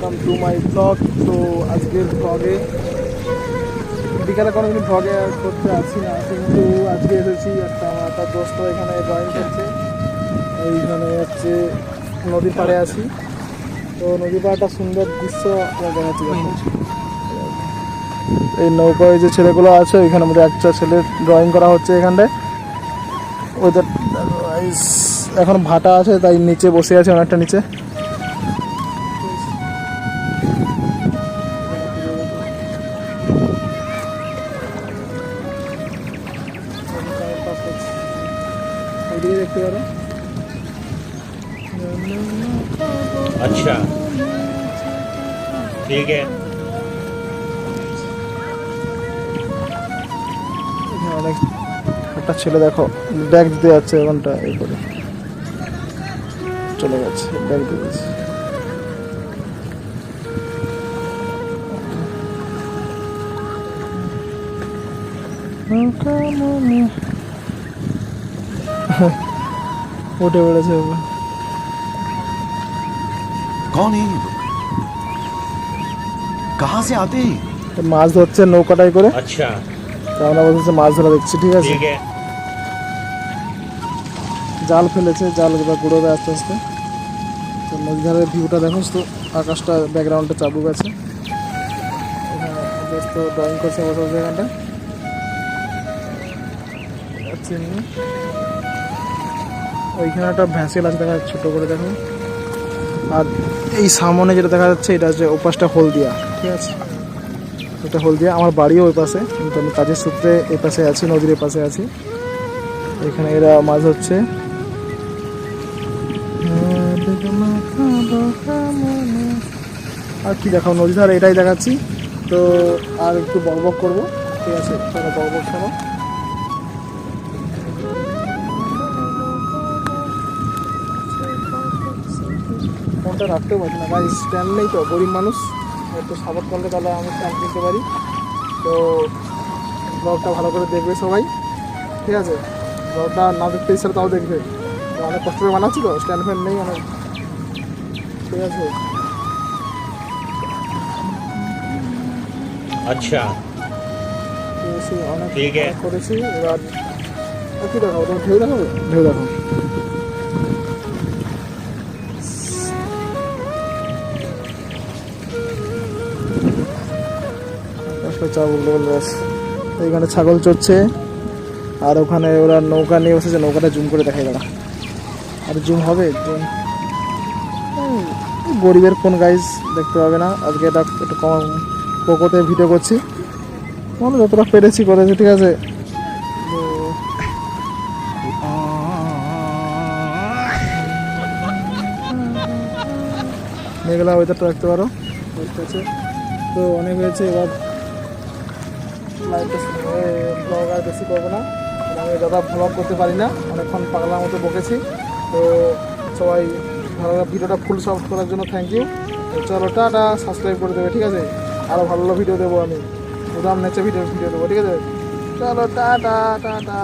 Welcome to my blog তো আজকের ব্লগে বিকালে কোনোদিন ব্লগে করতে আছি না কিন্তু আজকে এসেছি একটা আমার একটা দোস্ত এখানে ড্রয়িং করছে। এইখানে হচ্ছে নদীর পাড়ে আছি। তো নদীর পাড়টা সুন্দর দৃশ্য আপনার দেখাচ্ছি এই নৌকায় যে ছেলেগুলো আছে ওইখানে মধ্যে একটা ছেলের ড্রয়িং করা হচ্ছে এখানটায়। ওদের এখন ভাটা আছে তাই নিচে বসে আছে অনেকটা নিচে। দেখতে পারো। আচ্ছা। ঠিক অনেক একটা ছেলে দেখো ব্যাগ দিতে যাচ্ছে ওখানটা এই করে। চলে গেছে ব্যাগ দিয়ে গেছে। নৌকা ফুটে পড়েছে কন এই কাহা সে আতে মাছ ধরছে নৌকাটাই করে। আচ্ছা। আমরা বলতেছে মাছ ধরা দেখছি ঠিক আছে? জাল ফেলেছে জাল গুঁড়োবে আস্তে আস্তে। তো নদীধারের ভিউটা দেখো তো আকাশটা ব্যাকগ্রাউন্ডে চাবুক আছে। ব্যস্ত ড্রয়িং করছে বসে বসে এখানটা চিনি। ওইখানে একটা ভ্যাসেল আছে দেখা যাচ্ছে, ছোট করে দেখো। আর এই সামনে যেটা দেখা যাচ্ছে, এটা হচ্ছে ওপাশটা হলদিয়া, ঠিক আছে? এটা হলদিয়া, আমার বাড়িও ওই পাশে, কিন্তু আমি কাজের সূত্রে এই পাশে আছি, নদীর এই পাশে আছি। এখানে এরা মাছ হচ্ছে আর কি দেখাও নদী ধারে এটাই দেখাচ্ছি। তো আর একটু বক বক করব, ঠিক আছে? চলো বক ফোনটা রাখতেও পারছি না। গাড়ি স্ট্যান্ড নেই তো গরিব মানুষ। একটু সাপোর্ট করলে তাহলে আমি স্ট্যান্ড নিতে পারি। তো ব্লগটা ভালো করে দেখবে সবাই। ঠিক আছে? ব্লগটা না দেখতে ইচ্ছা তাও দেখবে। তো অনেক কষ্ট করে বানাচ্ছি তো স্ট্যান্ড ফ্যান নেই অনেক। ঠিক আছে? আচ্ছা। অনেক করেছি। এবার কি দেখাবো? তোমার ঢেউ দেখাবো? ঢেউ দেখাবো। এইখানে ছাগল চড়ছে। আর ওখানে ওরা নৌকা নিয়ে বসেছে, নৌকাটা জুম করে দেখাই দাঁড়া। আর জুম হবে? জুম। গরিবের ফোন গাইজ দেখতে পাবে না। আজকে এটা একটু কম পোকোতে ভিডিও করছি। মানে যতটা পেরেছি করেছি, ঠিক আছে? মেঘলা ওয়েদারটা রাখতে পারো। তো অনেক হয়েছে, এবার লাইভটা ব্লগ আর বেশি করব না। আমি দাদা ব্লগ করতে পারি না, অনেকক্ষণ পাগলার মতো বকেছি। তো সবাই ভালো ভিডিওটা ফুল সফট করার জন্য থ্যাংক ইউ চলো, টাটা সাবস্ক্রাইব করে দেবে, ঠিক আছে? আরও ভালো ভালো ভিডিও দেবো আমি। উদাম নেচে ভিডিও ভিডিও দেবো, ঠিক আছে? চলো, টাটা টাটা।